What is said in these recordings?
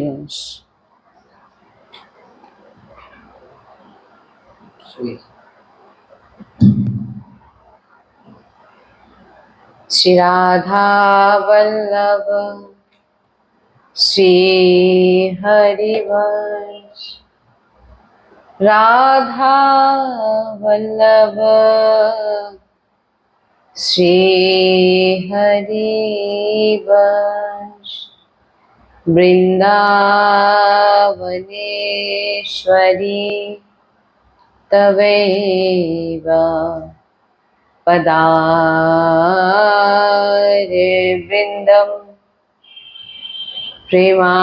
Yes. Sweet. Shri Radha Vallabh Shri Harivansh Radha Vallabh Shri Harivansh Vrindavaneshwari तवैव पदारविन्दम् प्रेमामृतिका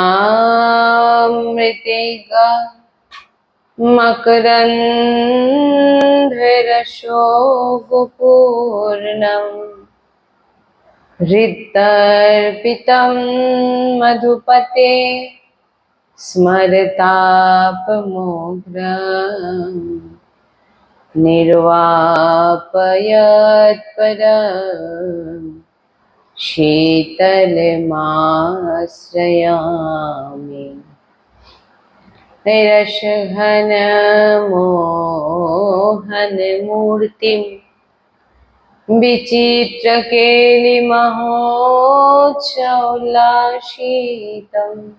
मकरन्धरशो गोपूर्णम् हृदर्पितं मधुपते स्मरतापमोग्रम् निर्वापयत्परम् शीतलमाश्रयामि। मूर्ति विचित्र केलिमहोच्छौल्लाशीतम्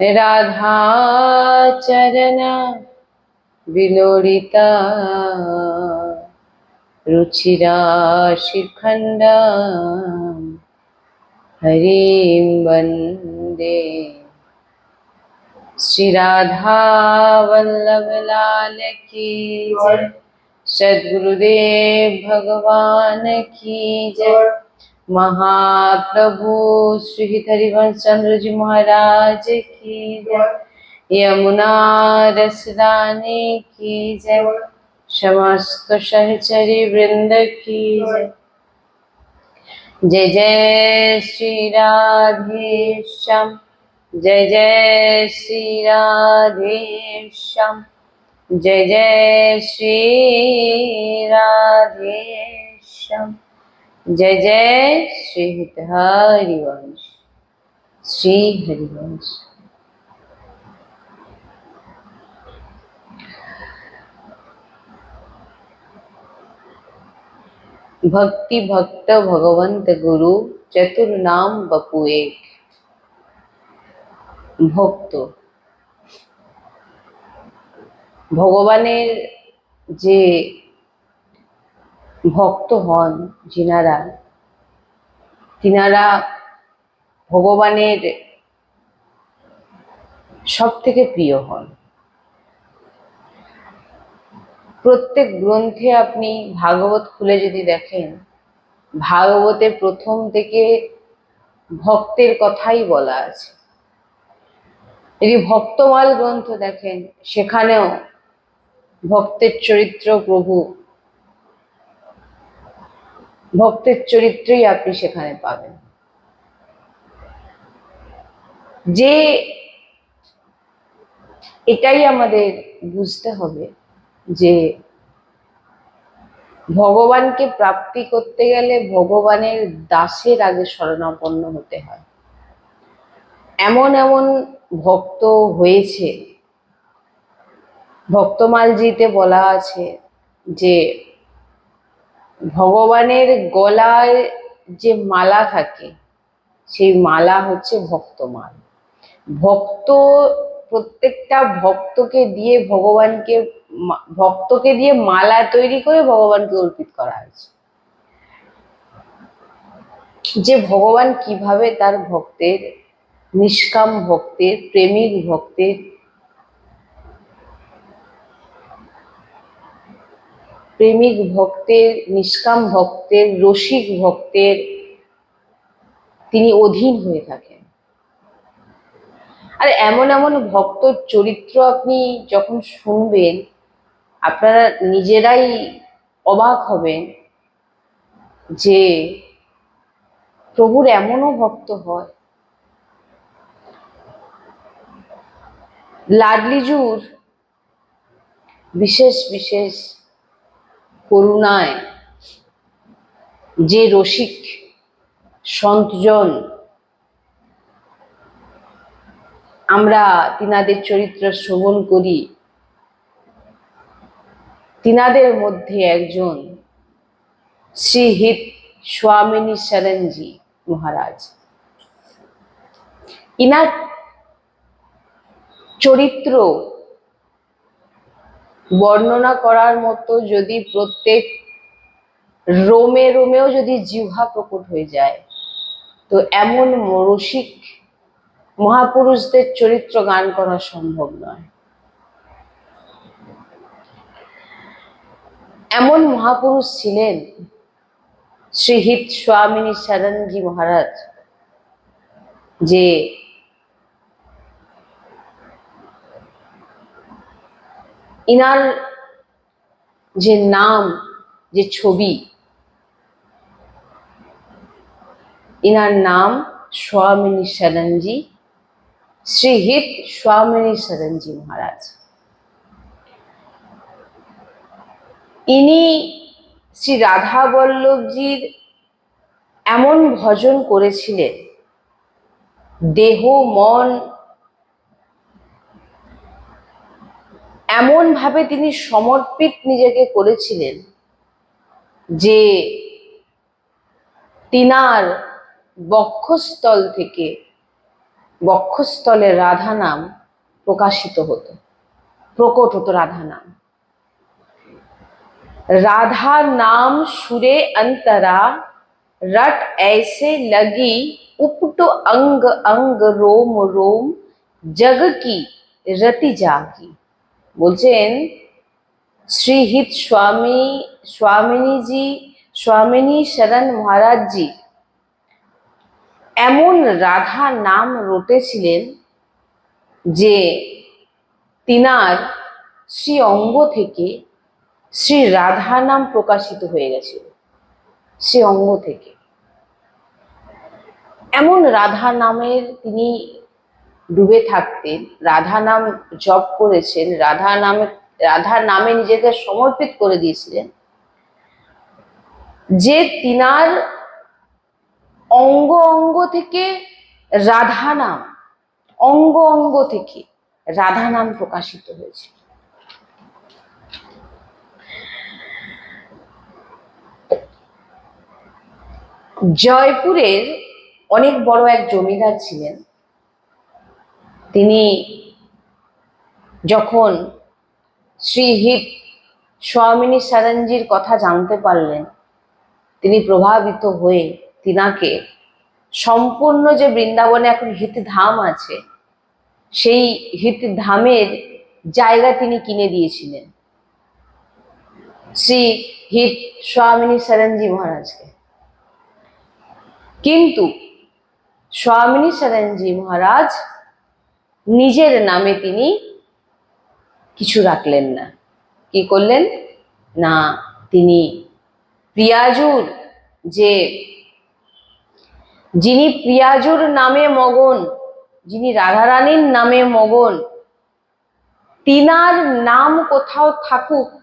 राधाचरण विलोडित। रुचिराशिखण्ड। हरिं वन्दे। श्रीराधावल्लभलाल की सद्गुरुदेव भगवान की जय महाप्रभु श्री हरिवंश चंद्र जी महाराज की जय यमुना रसदाने की जय समस्त सहचरी वृंद की जय जय जय श्री राधे श्याम जय जय श्री राधे श्याम जय जय श्री राधेश जय जय श्री हित हरिवंश श्री हरिवंश। भक्ति भक्त भगवंत गुरु, चतुर नाम बपु एक। भक्तो। ভগবানের যে ভক্ত হন যিনারা, তিনারা ভগবানের সব থেকে প্রিয় হন। প্রত্যেক গ্রন্থে আপনি ভাগবত খুলে যদি দেখেন ভাগবতে প্রথম থেকে ভক্তের কথাই বলা আছে। যদি ভক্তমাল গ্রন্থ দেখেন, সেখানেও ভক্তের চরিত্র প্রভু। ভক্তের চরিত্রই আপনি সেখানে পাবেন। যে এটাই আমাদের বুঝতে হবে যে ভগবানকে প্রাপ্তি করতে গেলে ভগবানের দাসের আগে শরণাপন্ন হতে হয়। এমন এমন ভক্ত হয়েছে ভক্তমালজিতে বলা আছে যে ভগবানের গলায় যে মালা থাকে, সেই মালা হচ্ছে ভক্তমাল। ভক্ত প্রত্যেকটা ভক্তকে দিয়ে ভগবানকে ভক্তকে দিয়ে মালা তৈরি করে ভগবানকে অর্পিত করা হয়েছে। যে ভগবান কীভাবে তার ভক্তের, নিষ্কাম ভক্তের, প্রেমিক ভক্তের প্রেমিক ভক্তের, নিষ্কাম ভক্তের, রসিক ভক্তের তিনি অধীন হয়ে থাকেন। আর এমন এমন ভক্ত চরিত্র আপনি যখন শুনবেন, আপনারা নিজেরাই অবাক হবেন যে প্রভুর এমনও ভক্ত হয়। লাডলিজুর বিশেষ বিশেষ করুণায় যে রসিক সন্তজন আমরা তিনাদের চরিত্র শ্রবণ করি, তিনাদের মধ্যে একজন শ্রী হিত স্বামিনী শরণজি মহারাজ। ইনার চরিত্র বর্ণনা করার মতো যদি প্রত্যেক রোমে, রোমেও যদি জিহ্বা প্রকট হয়ে যায়, তো এমন রসিক মহাপুরুষদের চরিত্র গান করা সম্ভব নয়। এমন মহাপুরুষ ছিলেন শ্রীহিত স্বামিনী মহারাজ, যে ইনার যে নাম, যে ছবি, ইনার নাম স্বামিনী শরণজি, শ্রীহিত স্বামিনী শরণজি মহারাজ। ইনি শ্রী রাধা বল্লভজির এমন ভজন করেছিলেন, দেহ, মন এমন ভাবে তিনি সমর্পিত নিজেকে করেছিলেন যে তিনার বক্ষস্থল থেকে বক্ষস্থলে রাধা নাম প্রকাশিত হতো প্রকট হতো রাধা নাম राधा नाम सुरे अंतरा रट ऐसे लगी उपट अंग अंग रोम रोम जग की রতি জাগি বলছেন, শ্রীহিত স্বামী, স্বামিনীজি, স্বামিনী শরণ মহারাজজি, এমন রাধা নাম রটেছিলেন যে তিনার শ্রী অঙ্গ থেকে শ্রী রাধা নাম প্রকাশিত হয়ে গেছিল শ্রী অঙ্গ থেকে। এমন রাধা নামের তিনি ডুবে থাকতেন। রাধা নাম জপ করেছেন। রাধা নামে রাধা নামে নিজেকে সমর্পিত করে দিয়েছিলেন। যে তিনার অঙ্গ অঙ্গ থেকে রাধা নাম, অঙ্গ অঙ্গ থেকে রাধা নাম প্রকাশিত হয়েছে। জয়পুরের অনেক বড় এক জমিদার ছিলেন। তিনি যখন শ্রী শ্রীহিত স্বামিনী সারঞ্জির কথা জানতে পারলেন, তিনি প্রভাবিত হয়ে তিনাকে সম্পূর্ণ যে বৃন্দাবনে এখন হিতধাম আছে, সেই হিতধামের জায়গা তিনি কিনে দিয়েছিলেন। শ্রী হিত স্বামিনী সারঞ্জি মহারাজকে। কিন্তু স্বামিনী শরণজি মহারাজ নিজের নামে তিনি কিছু রাখলেন না। কি করলেন? না, তিনি প্রিয়াজুর যে, যিনি প্রিয়াজুর নামে মগন, যিনি রাধারানীর নামে মগন, তিনার নাম কোথাও থাকুক,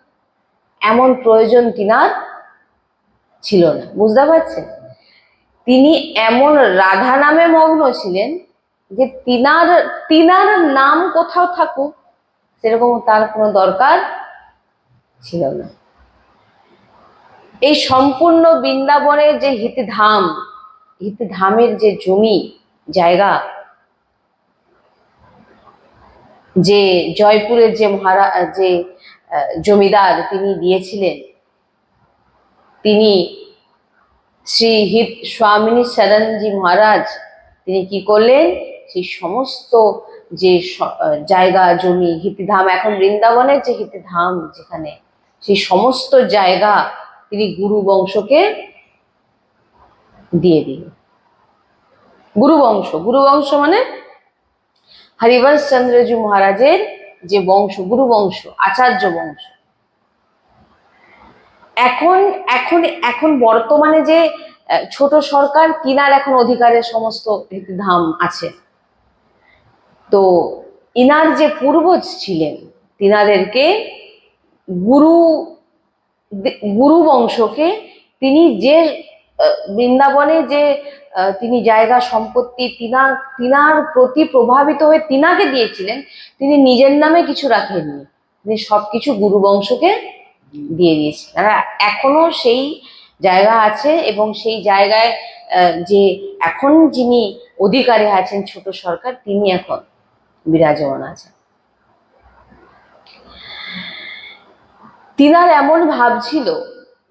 এমন প্রয়োজন তিনার ছিল না। বুঝতে পারছেন? তিনি এমন রাধা নামে মগ্ন ছিলেন যে তিনার তিনার নাম কোথাও থাকুক, সেরকম তার কোনো দরকার ছিল না। এই সম্পূর্ণ বৃন্দাবনের যে হিতধাম, হিতধামের যে জমি, জায়গা, যে জয়পুরের যে মহারা, যে জমিদার তিনি দিয়েছিলেন, তিনি শ্রী হিত, স্বামিনী শরণজি মহারাজ তিনি কি করলেন? সেই সমস্ত যে জায়গা, জমি, হিতধাম, এখন বৃন্দাবনের যে হিতধাম যেখানে, সেই সমস্ত জায়গা তিনি গুরু বংশকে দিয়ে দিলেন। গুরু বংশ গুরু বংশ মানে হরিবংশ চন্দ্রজু মহারাজের যে বংশ, গুরু বংশ, আচার্য বংশ। এখন এখন এখন বর্তমানে যে ছোট সরকার, কিনার এখন অধিকারের সমস্ত ধাম আছে। তো ইনার যে পূর্বজ ছিলেন, তিনাদেরকে গুরু গুরু বংশকে তিনি যে বৃন্দাবনে যে তিনি জায়গা সম্পত্তি তিনার তিনার প্রতি প্রভাবিত হয়ে তিনাকে দিয়েছিলেন, তিনি নিজের নামে কিছু রাখেননি। তিনি সবকিছু গুরু বংশকে দিয়ে দিয়েছিলেন এখনও সেই জায়গা আছে এবং সেই জায়গায় যে এখন যিনি অধিকারে আছেন ছোট সরকার, তিনি এখন বিরাজমান আছে। তিনার এমন ভাব ছিল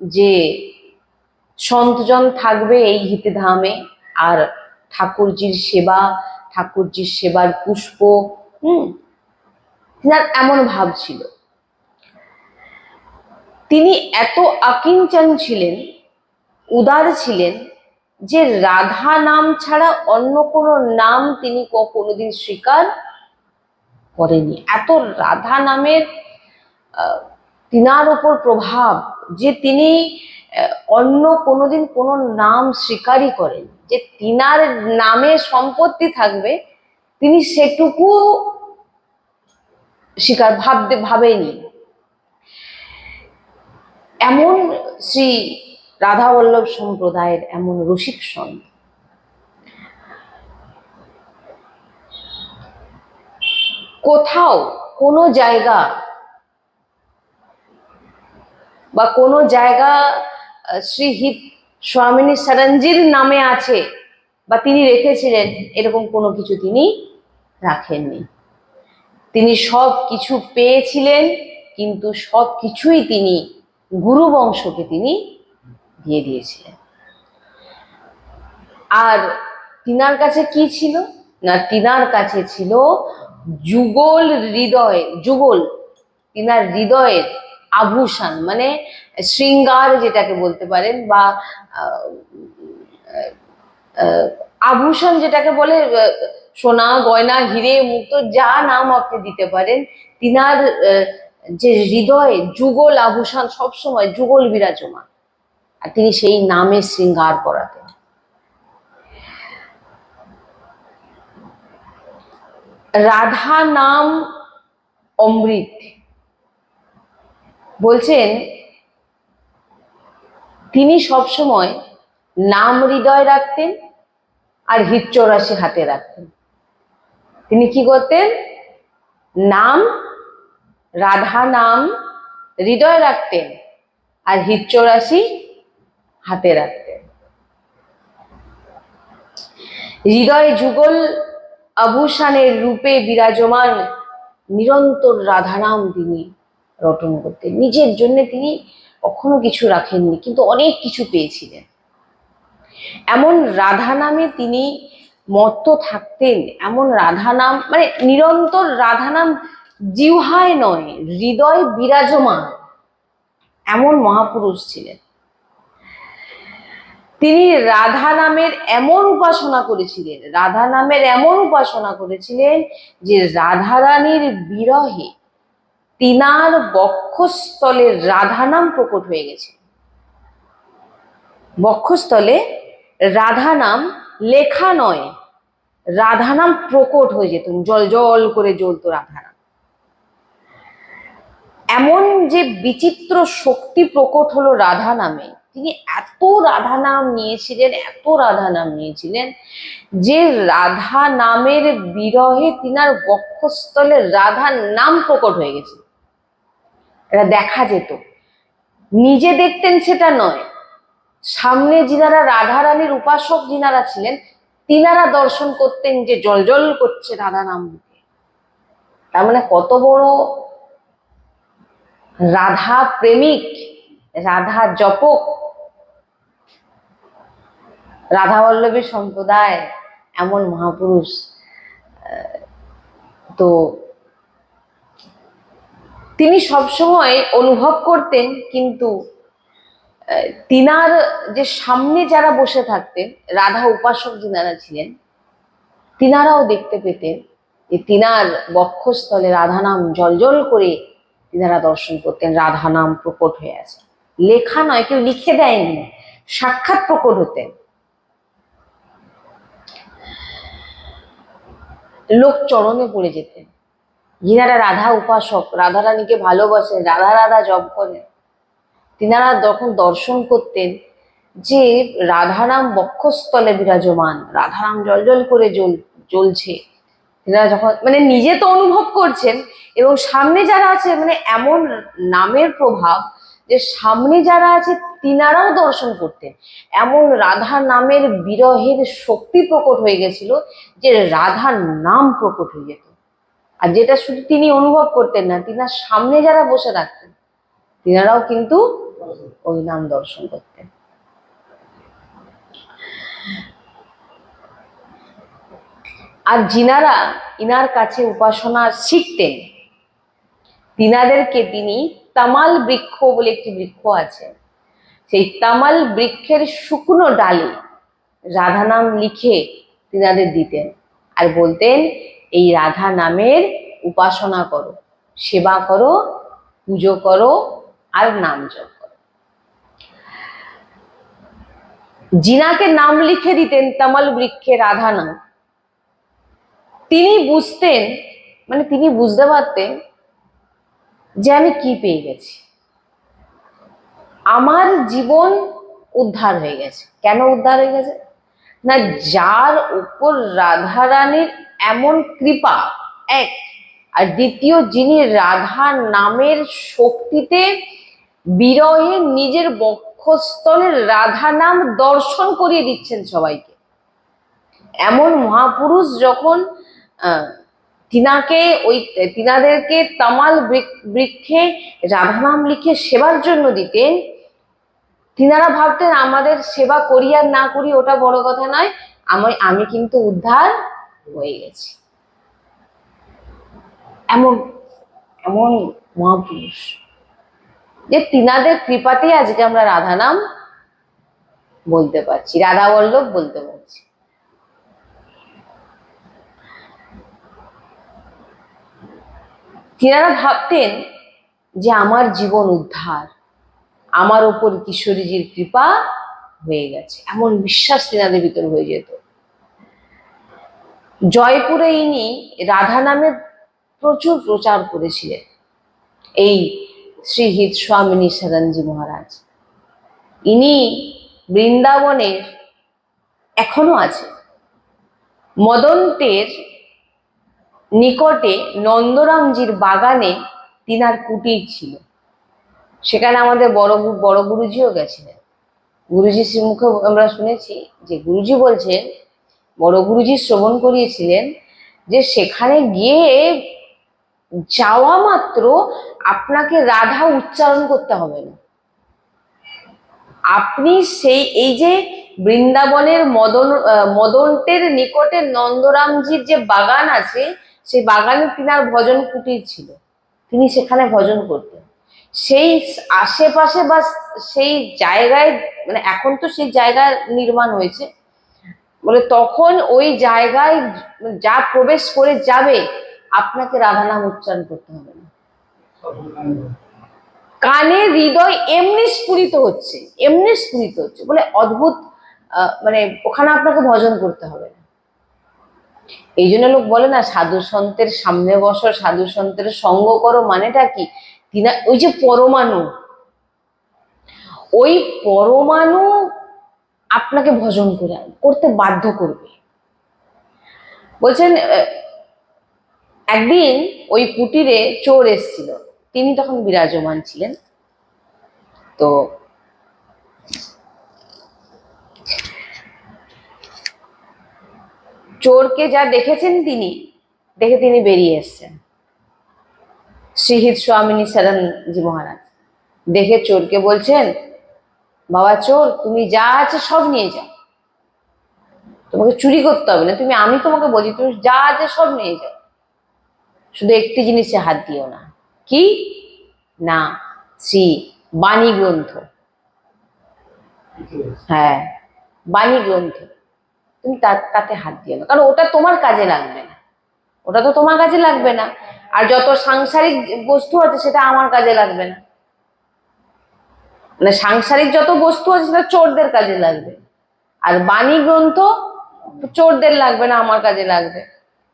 যে, সন্তজন থাকবে এই হিতে ধামে আর ঠাকুরজির সেবা, ঠাকুরজির সেবার পুষ্প, হুম? তিনার এমন ভাব ছিল। তিনি এত আকিঞ্চন ছিলেন, উদার ছিলেন যে রাধা নাম ছাড়া অন্য কোনো নাম তিনি কোনোদিন স্বীকার করেনি। এত রাধা নামের তিনার উপর প্রভাব যে তিনি অন্য কোনোদিন কোনো নাম স্বীকারই করেন। যে তিনার নামে সম্পত্তি থাকবে, তিনি সেটুকু স্বীকার, ভাবতে, ভাবেনি। এমন শ্রী রাধাবল্লভ সম্প্রদায়ের এমন রসিক সন্ত কোথাও কোনো জায়গা বা কোনো জায়গা শ্রী হিত স্বামিনী সরঞ্জির নামে আছে বা তিনি রেখেছিলেন, এরকম কোনো কিছু তিনি রাখেননি। তিনি সব কিছু পেয়েছিলেন, কিন্তু সব কিছুই তিনি গুরু বংশকে তিনি দিয়ে দিয়েছিলেন। আর তিনার কাছে কি ছিল? না, তিনার কাছে ছিল যুগল হৃদয়, যুগল তিনার হৃদয়ের আভূষণ মানে শৃঙ্গার যেটাকে বলতে পারেন বা আভূষণ যেটাকে বলে সোনা, গয়না, হিরে, মুক্ত, যা নাম আপনি দিতে পারেন, তিনার যে হৃদয়ে, যুগল আভূষণ সবসময় যুগল বিরাজমান। আর তিনি সেই নামে শৃঙ্গার করাতেন। রাধা নাম অমৃত। বলছেন, তিনি সবসময় নাম হৃদয় রাখতেন আর হৃচ্চরাশি হাতে রাখতেন। তিনি কি করতেন? নাম, রাধা নাম হৃদয় রাখতেন আর হৃচ্চরাশি হাতে রাখতেন। হৃদয় যুগল আভূষণের রূপে বিরাজমান নিরন্তর রাধানাম তিনি রটন করতেন। নিজের জন্য তিনি কখনো কিছু রাখেননি, কিন্তু অনেক কিছু পেয়েছিলেন। এমন রাধা নামে তিনি মত্ত থাকতেন, এমন রাধা নাম মানে নিরন্তর রাধা নাম জিহ্বায় নয়, হৃদয় বিরাজমান, এমন মহাপুরুষ ছিলেন। তিনি রাধা নামের এমন উপাসনা করেছিলেন, রাধা নামের এমন উপাসনা করেছিলেন যে রাধারানীর বিরহে তিনার বক্ষস্থলে রাধা নাম প্রকট হয়ে গেছে। বক্ষস্থলে রাধা নাম লেখা নয়, রাধা নাম প্রকট হয়ে যেত, জল জল করে জ্বলতো রাধা নাম। এমন যে বিচিত্র শক্তি প্রকট হলো রাধা নামে তিনি এত রাধা নাম নিয়েছিলেন, এত রাধা নাম নিয়েছিলেন যে রাধা নামের বিরহে তিনার বক্ষস্থলে রাধার নাম প্রকট হয়ে গেছে। এটা দেখা যেত। নিজে দেখতেন সেটা নয়। সামনে যিনারা রাধা রানীর উপাসক যিনারা ছিলেন, তিনারা দর্শন করতেন যে জলজল করছে রাধা নাম তার মানে কত বড় রাধা প্রেমিক, রাধা জপক রাধা বল্লভী সম্প্রদায় এমন মহাপুরুষ তো তিনি সবসময় অনুভব করতেন কিন্তু তিনার যে সামনে যারা বসে থাকতেন, রাধা উপাসক যিনারা ছিলেন, তিনারাও দেখতে পেতেন যে তিনার বক্ষস্থলে রাধা নাম জলজল করে তিনারা দর্শন করতেন, রাধা নাম প্রকট হয়ে আছে। লেখা নয়, কেউ লিখে দেয়নি, সাক্ষাৎ প্রকট হতেন। লোক চরণে পড়ে যেতেন। যিনারা রাধা উপাসক রাধা রানীকে ভালোবাসেন, রাধা রাধা জপ করেন। তিনারা যখন দর্শন করতেন যে রাধারাম বক্ষস্থলে বিরাজমান, রাধারাম জল করে জ্বল, জ্বলছে। এনারা যখন মানে নিজে তো অনুভব করছেন এবং সামনে যারা আছে মানে এমন নামের প্রভাব যে সামনে যারা আছে তিনারাও দর্শন করতেন। এমন রাধা নামের বিরহের শক্তি প্রকট হয়ে গেছিল যে রাধার নাম প্রকট হয়ে যেত। আর যেটা শুধু তিনি অনুভব করতেন না, তিনার সামনে যারা বসে থাকতেন, তিনারাও কিন্তু ওই নাম দর্শন করতেন। আর যিনারা ইনার কাছে উপাসনা শিখতেন, তিনাদেরকে তিনি তামাল বৃক্ষ বলে একটি বৃক্ষ আছে। সেই তামাল বৃক্ষের শুকনো ডালে রাধা নাম লিখে তিনাদের দিতেন আর বলতেন, এই রাধা নামের উপাসনা করো, সেবা করো, পুজো করো আর নাম জপ করো। জিনাকে নাম লিখে দিতেন তামাল বৃক্ষে রাধা নাম। তিনি বুঝতেন মানে তিনি বুঝতে পারতেন যে আমি কি পেয়ে গেছি। আমার জীবন উদ্ধার হয়ে গেছে। কেন উদ্ধার হয়ে গেছে? না, যার উপর রাধারানীর এমন কৃপা, এক, আর দ্বিতীয়, যিনি রাধা নামের শক্তিতে বিরহে নিজের বক্ষস্থলে রাধা নাম দর্শন করিয়ে দিচ্ছেন সবাইকে। এমন মহাপুরুষ যখন তিনাকে ওই, তিনাদেরকে তামাল বৃক- বৃক্ষে রাধানাম লিখে সেবার জন্য দিতেন। তিনারা ভাবতেন, আমাদের সেবা করি আর না করি ওটা বড় কথা নয়, আমি আমি কিন্তু উদ্ধার হয়ে গেছি। এমন এমন মহাপুরুষ। যে তিনাদের কৃপাতেই আজকে আমরা রাধা নাম বলতে পারছি, রাধা বল্লভ বলতে পারছি। তিনারা ভাবতেন যে আমার জীবন উদ্ধার, আমার ওপর কিশোরীজির কৃপা হয়ে গেছে। এমন বিশ্বাস তিনাদের ভিতর হয়ে যেত। জয়পুরে ইনি রাধা নামের প্রচুর প্রচার করেছিলেন। এই শ্রী হিত স্বামিনী সরঞ্জি মহারাজ। ইনি বৃন্দাবনের এখনও আছে মদন্তের নিকটে নন্দরামজির বাগানে তিনার কুটির ছিল। সেখানে আমাদের বড় বড় গুরুজিও গেছিলেন। গুরুজি শ্রীমুখে আমরা শুনেছি যে গুরুজি বলছেন, বড় গুরুজি শ্রবণ করিয়েছিলেন যে সেখানে গিয়ে যাওয়া মাত্র আপনাকে রাধা উচ্চারণ করতে হবে না। আপনি সেই, এই যে বৃন্দাবনের মদন মদন্তের নিকটে নন্দরামজির যে বাগান আছে সেই বাগানে তিনার ভজন কুটির ছিল। তিনি সেখানে ভজন করতেন। সেই আশেপাশে বা সেই জায়গায় মানে এখন তো সেই জায়গা নির্মাণ হয়েছে, বলে তখন ওই জায়গায় যা প্রবেশ করে যাবে, আপনাকে রাধা নাম উচ্চারণ করতে হবে না। কানে হৃদয় এমনি স্ফুরিত হচ্ছে, এমনি স্ফুরিত হচ্ছে। বলে অদ্ভুত মানে ওখানে আপনাকে ভজন করতে হবে না। এই জন্য লোক বলে না, সাধু সন্তের সামনে বসো, সাধু সন্তের সঙ্গ করো মানেটা কি? তিনা, ওই যে পরমাণু, ওই পরমাণু আপনাকে ভজন করে, করতে বাধ্য করবে। বলছেন একদিন ওই কুটিরে চোর এসছিল, তিনি তখন বিরাজমান ছিলেন। তো চোরকে যা দেখেছেন তিনি, দেখে তিনি বেরিয়ে এসছেন। শ্রীহিত স্বামিনী সরণজি মহারাজ, দেখে চোরকে বলছেন, বাবা চোর, তুমি যা আছে সব নিয়ে যাও। তোমাকে চুরি করতে হবে না, তুমি, আমি তোমাকে বলছি, তুমি যা আছে সব নিয়ে যাও। শুধু একটি জিনিসে হাত দিও না। কি? না, শ্রী বাণী গ্রন্থ হ্যাঁ বাণী গ্রন্থ তুমি তাতে হাত দিও না। কারণ ওটা তোমার কাজে লাগবে না। ওটা তো তোমার কাজে লাগবে না। আর যত সাংসারিক বস্তু আছে সেটা আমার কাজে লাগবে না। মানে সাংসারিক যত বস্তু আছে সেটা চোরদের কাজে লাগবে। আর বাণী গ্রন্থ চোরদের লাগবে না, আমার কাজে লাগবে।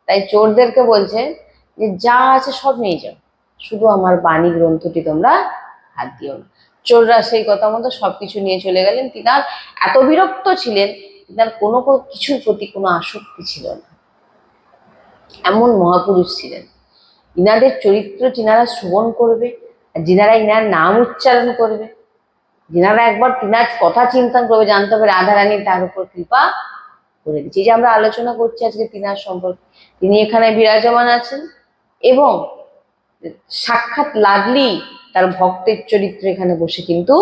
তাই চোরদেরকে বলছে যে যা আছে সব নিয়ে যাও। শুধু আমার বাণী গ্রন্থটি তোমরা হাত দিও না। চোররা সেই কথা মতো সবকিছু নিয়ে চলে গেলেন। তিনার এত বিরক্ত ছিলেন তিনার কোনো কিছুর প্রতি কোনো আসক্তি ছিল না। এমন মহাপুরুষ ছিলেন। ইনাদের চরিত্র যিনারা শ্রবণ করবে যিনারা ইনার নাম উচ্চারণ করবে, যিনারা একবার তিনার কথা চিন্তা করবে, জানতে হবে রাধারানী তার উপর কৃপা করে দিচ্ছে যে আমরা আলোচনা করছি আজকে তিনার সম্পর্কে, তিনি এখানে বিরাজমান আছেন এবং সাক্ষাৎ লাডলি তার ভক্তের চরিত্র এখানে বসে কিন্তু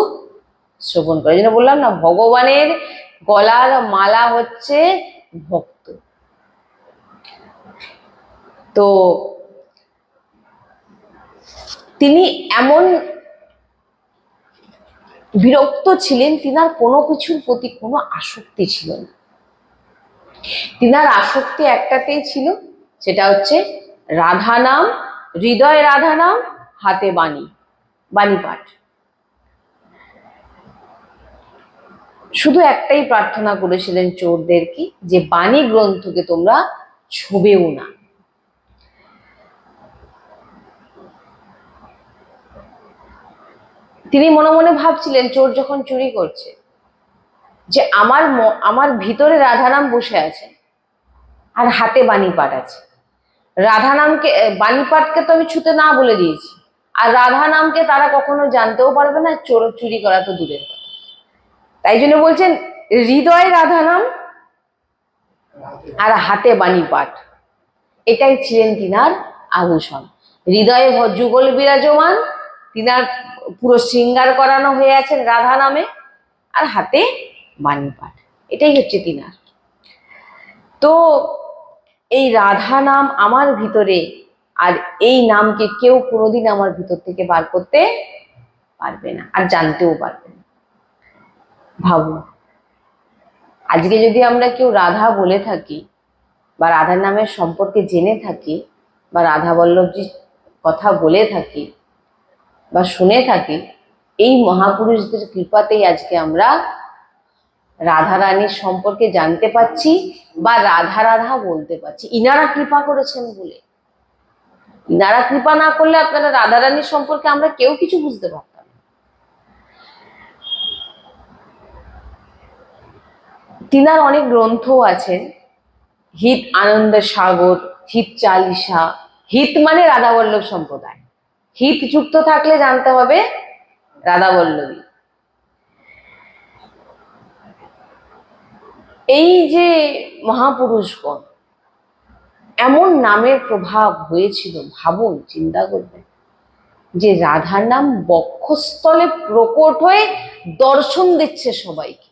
শ্রবণ করে। যেটা বললাম না, ভগবানের গলার মালা হচ্ছে ভক্ত। তো তিনি এমন বিরক্ত ছিলেন, তিনার কোনো কিছুর প্রতি কোনো আসক্তি ছিল না। তিনার আসক্তি একটাতেই ছিল, সেটা হচ্ছে রাধা নাম, হৃদয় রাধা নাম, হাতে বাণী বাণী পাঠ শুধু একটাই প্রার্থনা করেছিলেন চোরদের কি? যে বাণী গ্রন্থকে তোমরা ছবেও না। তিনি মনে মনে ভাবছিলেন, চোর যখন চুরি করছে, যে আমার আমার ভিতরে রাধারাম বসে আছে আর হাতে বাণী পাঠ আছে। রাধা নামকে বাণী পাঠকে তো আমি ছুতে না বলে দিয়েছি। আর রাধা নামকে তারা কখনো জানতেও পারবে না, চোর চুরি করা তো দূরের কথা। তাই জন্য বলছেন হৃদয় রাধা নাম আর হাতে বাণী পাঠ। এটাই ছিলেন তিনার আভূষণ। হৃদয়ে যুগল বিরাজমান, তিনার পুরো শৃঙ্গার করানো হয়ে আছেন রাধা নামে আর হাতে বাণী পাঠ। এটাই হচ্ছে তিনার। তো এই রাধা নাম আমার ভিতরে আর এই নামকে কেউ কোনোদিন আমার ভিতর থেকে বার করতে পারবে না, আর জানতেও পারবে না। ভাবুন আজকে যদি আমরা কেউ রাধা বলে থাকি বা রাধার নামের সম্পর্কে জেনে থাকি বা রাধা বল্লভজির কথা বলে থাকি বা শুনে থাকি, এই মহাপুরুষদের কৃপাতেই আজকে আমরা রাধা রানীর সম্পর্কে জানতে পাচ্ছি বা রাধা রাধা বলতে পারছি। ইনারা কৃপা করেছেন বলে। ইনারা কৃপা না করলে আপনারা রাধা রানীর সম্পর্কে আমরা কেউ কিছু বুঝতে পারতাম না তিনার অনেক গ্রন্থও আছেন হিত আনন্দ সাগর, হিত চালিসা, হিত মানে রাধা বল্লভ সম্প্রদায়। হিত যুক্ত থাকলে জানতে হবে রাধাবল্লভী এই যে মহাপুরুষগণ, এমন নামের প্রভাব হয়েছিল, ভাবুন, চিন্তা করবেন, যে রাধার নাম বক্ষস্থলে প্রকট হয়ে দর্শন দিচ্ছে সবাইকে।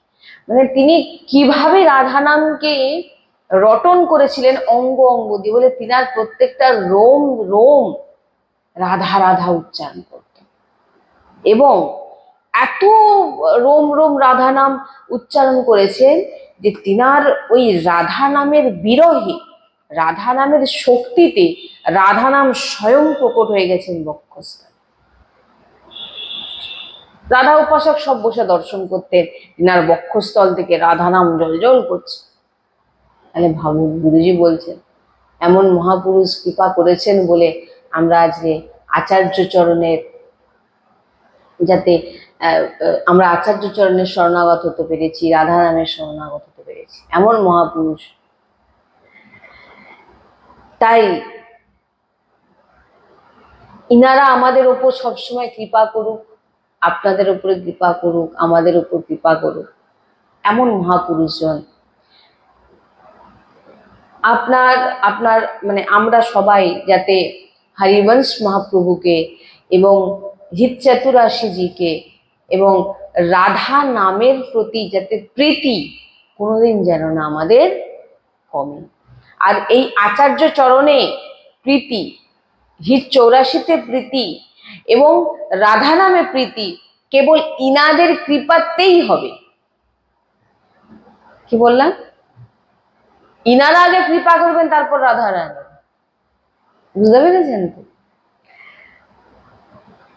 মানে তিনি কীভাবে রাধানামকে রটন করেছিলেন অঙ্গ অঙ্গ দিয়ে বলে তিনার প্রত্যেকটা রোম রোম রাধা রাধা উচ্চারণ করত এবং এত রোম রোম রাধা নাম উচ্চারণ করেছেন যে তিনার ওই রাধা নামের বিরহে রাধা নামের শক্তিতে রাধা নাম স্বয়ং প্রকট হয়ে গেছেন বক্ষস্থলে। রাধা উপাসক সব বসে দর্শন করতে তিনার বক্ষস্থল থেকে রাধা নাম জল জল করছে। তাহলে ভাবুন, গুরুজি বলছেন, এমন মহাপুরুষ কৃপা করেছেন বলে আমরা আজকে আচার্য চরণের যাতে আমরা আচার্য চরণের শরণাগত হতে পেরেছি, রাধা নামের শরণাগত হতে পেরেছি। এমন মহাপুরুষ। তাই ইনারা আমাদের ওপর সবসময় কৃপা করুক। আপনাদের উপরে কৃপা করুক, আমাদের উপর কৃপা করুক। এমন মহাপুরুষজন। আপনার আপনার মানে আমরা সবাই যাতে হরিবংশ মহাপ্রভুকে এবং হিত চতুরাশিজিকে এবং রাধা নামের প্রতি যাতে প্রীতি কোনোদিন যেন না আমাদের কমে। আর এই আচার্য চরণে প্রীতি, হিত চৌরাশিতে প্রীতি এবং রাধা নামে প্রীতি কেবল ইনাদের কৃপাতেই হবে। কি বললাম? ইনারা আগে কৃপা করবেন, তারপর রাধা রানী। বুঝতে পেরেছেন তো?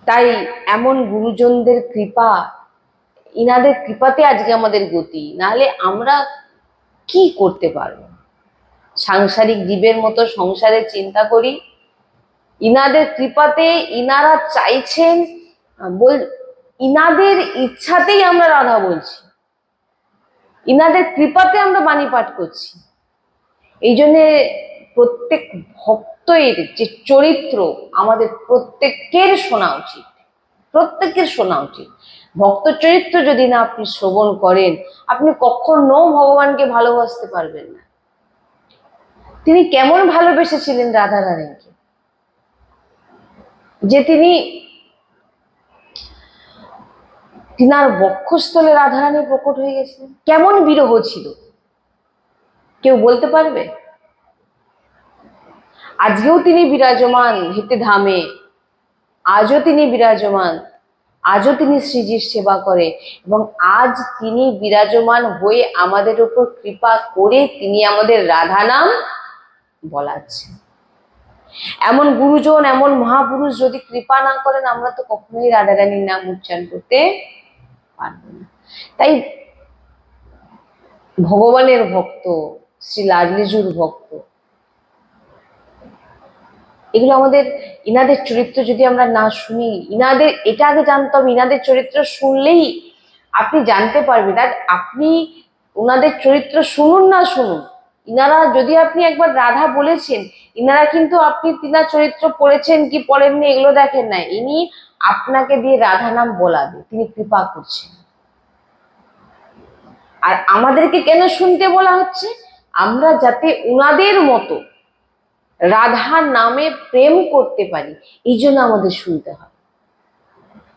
তাই এমন গুরুজনদের কৃপা, ইনাদের কৃপাতে আজকে আমাদের গতি। নাহলে আমরা কি করতে পারব? সাংসারিক জীবের মতো সংসারে চিন্তা করি ইনাদের কৃপাতে ইনারা চাইছেন বল, ইনাদের ইচ্ছাতেই আমরা রাধা বলছি। ইনাদের কৃপাতে আমরা বাণী পাঠ করছি। এই জন্যে প্রত্যেক ভক্তের যে চরিত্র আমাদের প্রত্যেকের শোনা উচিত। প্রত্যেকের শোনা উচিত। ভক্ত চরিত্র যদি না আপনি শ্রবণ করেন, আপনি কখনো ভগবানকে ভালোবাসতে পারবেন না। তিনি কেমন ভালোবেসেছিলেন রাধা রানীকে যে তিনি তিনার বক্ষস্থলে রাধারানী প্রকট হয়ে গেছিলেন। কেমন বিরহ ছিল? কেউ বলতে পারবে? আজকেও তিনি বিরাজমান হেঁটে ধামে, আজও তিনি বিরাজমান, আজও তিনি শ্রীজির সেবা করে, এবং আজ তিনি বিরাজমান হয়ে আমাদের উপর কৃপা করে তিনি আমাদের রাধা নাম বলাচ্ছেন। এমন গুরুজন, এমন মহাপুরুষ যদি কৃপা না করেন, আমরা তো কখনোই রাধা রানীর নাম উচ্চারণ করতে পারব না। তাই ভগবানের ভক্ত, শ্রী লাডলিজুর ভক্ত, এগুলো আমাদের ইনাদের চরিত্র যদি আমরা না শুনি, ইনাদের, এটা আগে জানতাম, ইনাদের চরিত্র শুনলেই আপনি জানতে পারবেন। আর আপনি ওনাদের চরিত্র শুনুন না শুনুন ইনারা যদি আপনি একবার রাধা বলেছেন, ইনারা কিন্তু আপনি তিনার চরিত্র পড়েছেন কি পড়েননি এগুলো দেখেন না ইনি আপনাকে দিয়ে রাধা নাম বলাবে, তিনি কৃপা করছেন। আর আমাদেরকে কেন শুনতে বলা হচ্ছে? আমরা যাতে উনাদের মতো রাধা নামে প্রেম করতে পারি, এই জন্য আমাদের শুনতে হয়।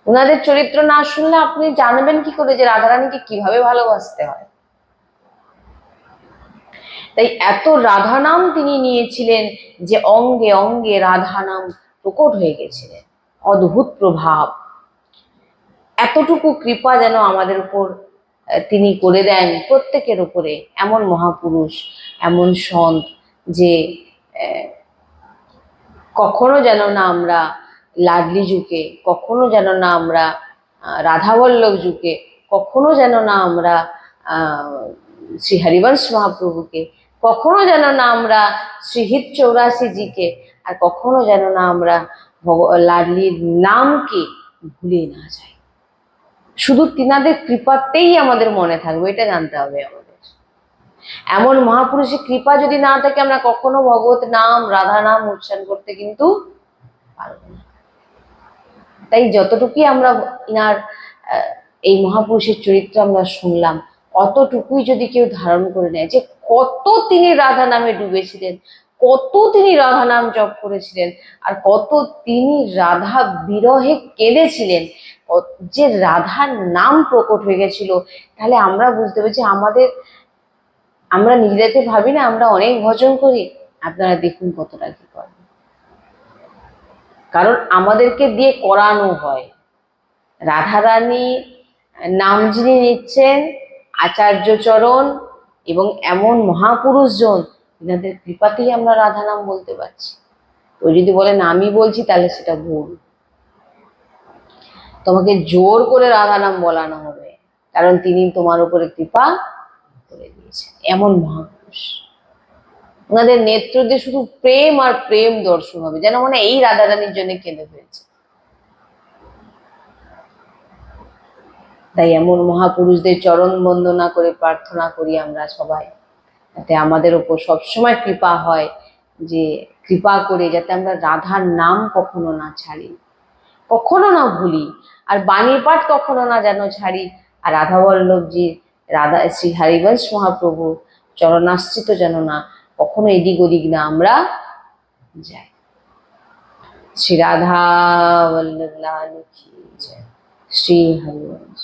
ওনাদের চরিত্র না শুনলে আপনি জানবেন কি করে যে রাধারানীকে কীভাবে ভালোবাসতে হয়। তাই এত রাধা নাম তিনি নিয়েছিলেন যে অঙ্গে অঙ্গে রাধা নাম প্রকট হয়ে গেছিলেন। অদ্ভুত প্রভাব। এতটুকু কৃপা যেন আমাদের উপর তিনি করে দেন প্রত্যেকের উপরে। এমন মহাপুরুষ, এমন সন্ত যে কখনো যেন না আমরা লাডলি যুগে, কখনো যেন না আমরা রাধাবল্লভ যুগে, কখনো যেন না আমরা শ্রী হরিবংশ মহাপ্রভুকে কখনো যেন না আমরা শ্রীহিত চৌরাশি জিকে আর কখনো যেন না আমরা লাডলির নামকে ভুলে না যাই। শুধু তিনাদের কৃপাতেই আমাদের মনে থাকবে, এটা জানতে হবে আমাদের। এমন মহাপুরুষের কৃপা যদি না থাকে, আমরা কখনো ভগবত নাম, রাধা নাম উচ্চারণ করতে কিন্তু পারব না। তাই যতটুকুই আমরা ইনার এই মহাপুরুষের চরিত্র আমরা শুনলাম অতটুকুই যদি কেউ ধারণ করে নেয় যে কত তিনি রাধা নামে ডুবেছিলেন, কত তিনি রাধা নাম জপ করেছিলেন, আর কত তিনি রাধা বিরহে কেঁদেছিলেন যে রাধার নাম প্রকট হয়ে গেছিল, তাহলে আমরা বুঝতে পারছি আমাদের, আমরা নিজেদেরকে ভাবি না, আমরা অনেক ভজন করি। আপনারা দেখুন কতটা কি করেন। কারণ আমাদেরকে দিয়ে করানো হয়। রাধারানী নাম যিনি নিচ্ছেন আচার্য চরণ এবং এমন মহাপুরুষজন এনাদের কৃপাতেই আমরা রাধা নাম বলতে পারছি। তো যদি বলেন, আমি বলছি, তাহলে সেটা ভুল। তোমাকে জোর করে রাধা নাম বলানো হবে, কারণ তিনি তোমার উপরে কৃপা করে দিয়েছেন। এমন মহাপুরুষ। ওনাদের নেত্র দিয়ে শুধু প্রেম আর প্রেম দর্শন হবে, যেন মানে এই রাধা রানীর জন্য কেঁদে হয়েছে তাই এমন মহাপুরুষদের চরণ বন্দনা করে প্রার্থনা করি আমরা সবাই। যাতে আমাদের উপর সবসময় কৃপা হয় যে কৃপা করে যাতে আমরা রাধার নাম কখনো না ছাড়ি। কখনো না ভুলি, আর বাণী পাঠ কখনো না যেন ছাড়ি। আর রাধা বল্লভজি রাধা, শ্রী হরিবংশ মহাপ্রভু চরণাশ্রিত যেন না, কখনো এদিক ওদিক না আমরা যাই। শ্রী রাধা বল্লভ লাল শ্রী হরিবংশ।